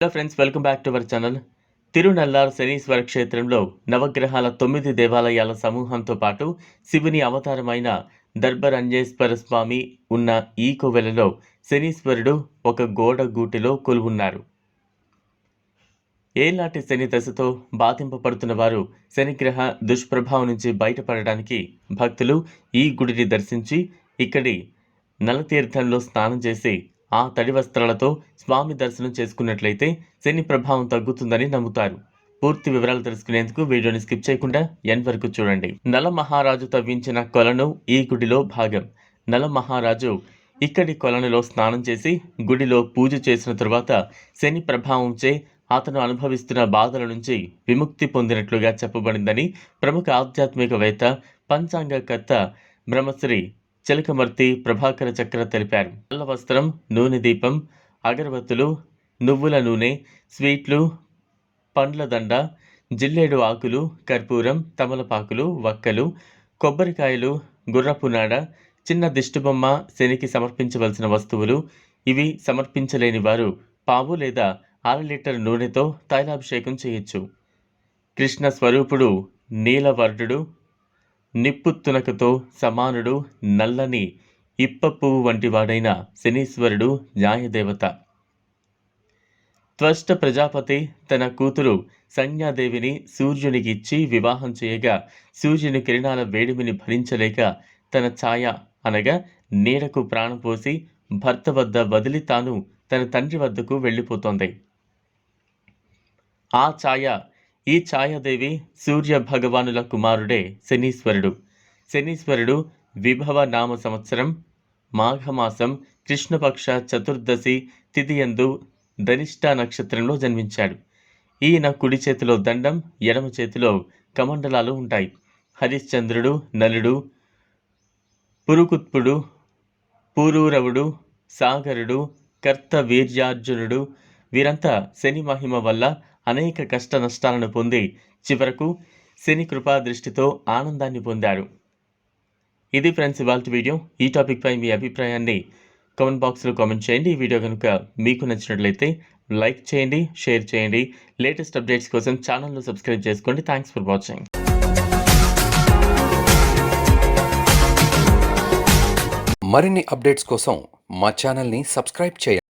Hello friends welcome back to our channel Thirunallar Shaneeswara క్షేత్రంలో నవగ్రహాల తొమ్మిది దేవాలయాల సమూహంతో పాటు శివుని అవతారమైన దర్భరంజేశ్వర స్వామి ఉన్న ఈ కోవెలలో శనీశ్వరుడు ఒక గోడ గూటిలో కొలువున్నారు. ఏలాంటి శని దశతో బాధింపబడుతున్న వారు శనిగ్రహ దుష్ప్రభావం నుంచి బయటపడడానికి భక్తులు ఈ గుడిని దర్శించి ఇక్కడి నలతీర్థంలో స్నానం చేసి ఆ తడి వస్త్రాలతో స్వామి దర్శనం చేసుకున్నట్లయితే శని ప్రభావం తగ్గుతుందని నమ్ముతారు. పూర్తి వివరాలు తెలుసుకునేందుకు వీడియోని స్కిప్ చేయకుండా ఎన్ వరకు చూడండి. నల మహారాజు తవ్వించిన కొలను ఈ గుడిలో భాగం. నల మహారాజు ఇక్కడి కొలనులో స్నానం చేసి గుడిలో పూజ చేసిన తరువాత శని ప్రభావంచే అతను అనుభవిస్తున్న బాధల నుంచి విముక్తి పొందినట్లుగా చెప్పబడిందని ప్రముఖ ఆధ్యాత్మికవేత్త పంచాంగకర్త బ్రహ్మశ్రీ చిలకమర్తి ప్రభాకర చక్ర తెలిపారు. నల్ల వస్త్రం నూనె దీపం అగరబత్తులు నువ్వుల నూనె స్వీట్లు పండ్ల దండ జిల్లేడు ఆకులు కర్పూరం తమలపాకులు వక్కలు కొబ్బరికాయలు గుర్రపు నాడ చిన్న దిష్టిబొమ్మ శనికి సమర్పించవలసిన వస్తువులు ఇవి సమర్పించలేని వారు పావు లేదా అర లీటర్ నూనెతో తైలాభిషేకం చేయొచ్చు. కృష్ణ స్వరూపుడు నీలవర్ణుడు నిప్పు తునకతో సమానుడు నల్లని ఇప్ప పువ్వు వంటి వాడైన శనీశ్వరుడు న్యాయదేవత. త్వష్ట ప్రజాపతి తన కూతురు సంజ్ఞాదేవిని సూర్యునికి ఇచ్చి వివాహం చేయగా సూర్యుని కిరణాల వేడిమిని భరించలేక తన ఛాయ అనగా నీడకు ప్రాణం పోసి భర్త వద్ద వదిలి తాను తన తండ్రి వద్దకు వెళ్ళిపోతోంది. ఆ ఛాయ ఈ ఛాయాదేవి సూర్య భగవానుల కుమారుడే శనీశ్వరుడు. శనీశ్వరుడు విభవ నామ సంవత్సరం మాఘమాసం కృష్ణపక్ష చతుర్దశి తిథియందు ధనిష్ట నక్షత్రంలో జన్మించాడు. ఈయన కుడి చేతిలో దండం ఎడమ చేతిలో కమండలాలు ఉంటాయి. హరిశ్చంద్రుడు నలుడు పురుకుత్పుడు పూరూరవుడు సాగరుడు కర్త వీర్యార్జునుడు వీరంతా శని మహిమ వల్ల అనేక కష్ట నష్టాలను పొంది చివరకు శని కృపా దృష్టితో ఆనందాన్ని పొందారు. ఇది ఫ్రెండ్స్ ఇవాళ వీడియో. ఈ టాపిక్పై మీ అభిప్రాయాన్ని కామెంట్ బాక్స్లో కామెంట్ చేయండి. ఈ వీడియో కనుక మీకు నచ్చినట్లయితే లైక్ చేయండి షేర్ చేయండి. లేటెస్ట్ అప్డేట్స్ కోసం ఛానల్ను సబ్స్క్రైబ్ చేసుకోండి. Thanks for watching. మరిన్ని అప్డేట్స్ కోసం మా ఛానల్ని సబ్స్క్రైబ్ చేయండి.